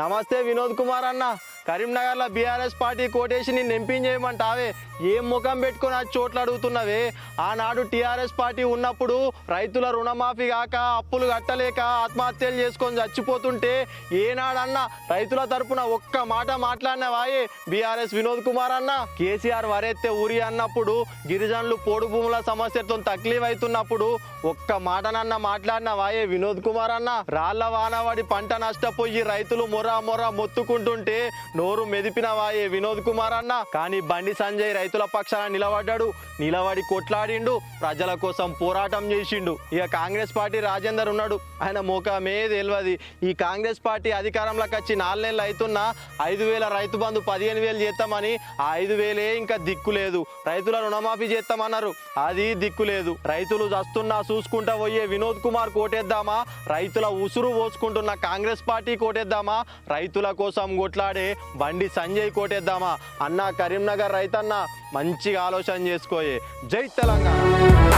నమస్తే వినోద్ కుమార్ అన్న. కరీంనగర్లో బీఆర్ఎస్ పార్టీ కోటేసి నిన్ను ఏం ముఖం పెట్టుకొని ఆ చోట్ల అడుగుతున్నావే? ఆనాడు టీఆర్ఎస్ పార్టీ ఉన్నప్పుడు రైతుల రుణమాఫీ కాక అప్పులు కట్టలేక ఆత్మహత్యలు చేసుకొని చచ్చిపోతుంటే ఏనాడన్నా రైతుల తరపున ఒక్క మాట మాట్లాడినవాయే బీఆర్ఎస్ వినోద్ కుమార్ అన్న? కేసీఆర్ వరెత్తే ఊరి అన్నప్పుడు గిరిజనులు పోడు భూముల సమస్యతో తక్లీఫ్ అవుతున్నప్పుడు ఒక్క మాటనన్న మాట్లాడిన వాయే వినోద్ కుమార్ అన్న? రాళ్ళ వానవాడి పంట నష్టపోయి రైతులు మొర మొర మొత్తుకుంటుంటే నోరు మెదిపిన వాయే వినోద్ కుమార్ అన్న. కానీ బండి సంజయ్ రైతుల పక్షాన నిలబడ్డాడు. నిలబడి కొట్లాడిండు. ప్రజల కోసం పోరాటం చేసిండు. ఇక కాంగ్రెస్ పార్టీ రాజేందర్ ఉన్నాడు. ఆయన మోకమే తెలియదు ఈ కాంగ్రెస్ పార్టీ అధికారంలోకి వచ్చి నాలుగు నెలలు అవుతున్నా ఐదు వేల రైతు బంధు పదిహేను వేలు చేస్తామని ఆ ఐదు వేలే ఇంకా దిక్కు లేదు. రైతుల రుణమాఫీ చేస్తామన్నారు. అది దిక్కు లేదు. రైతులు చస్తున్నా చూసుకుంటా పోయే వినోద్ కుమార్ కోటేద్దామా? రైతుల ఉసురు పోసుకుంటున్న కాంగ్రెస్ పార్టీ కోటేద్దామా? రైతుల కోసం కొట్లాడే బండి సంజయ్ కోటేద్దామా? అన్న కరీంనగర్ రైతన్న మంచిగా ఆలోచన చేసుకోయే. జై తెలంగాణ.